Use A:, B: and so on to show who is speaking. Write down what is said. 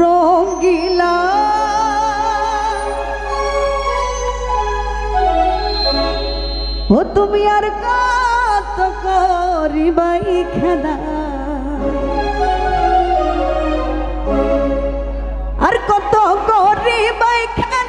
A: রঙ্গিলা। ও তুমি আর কত করিবাই খেলা। আর কত করিবাই খেলা।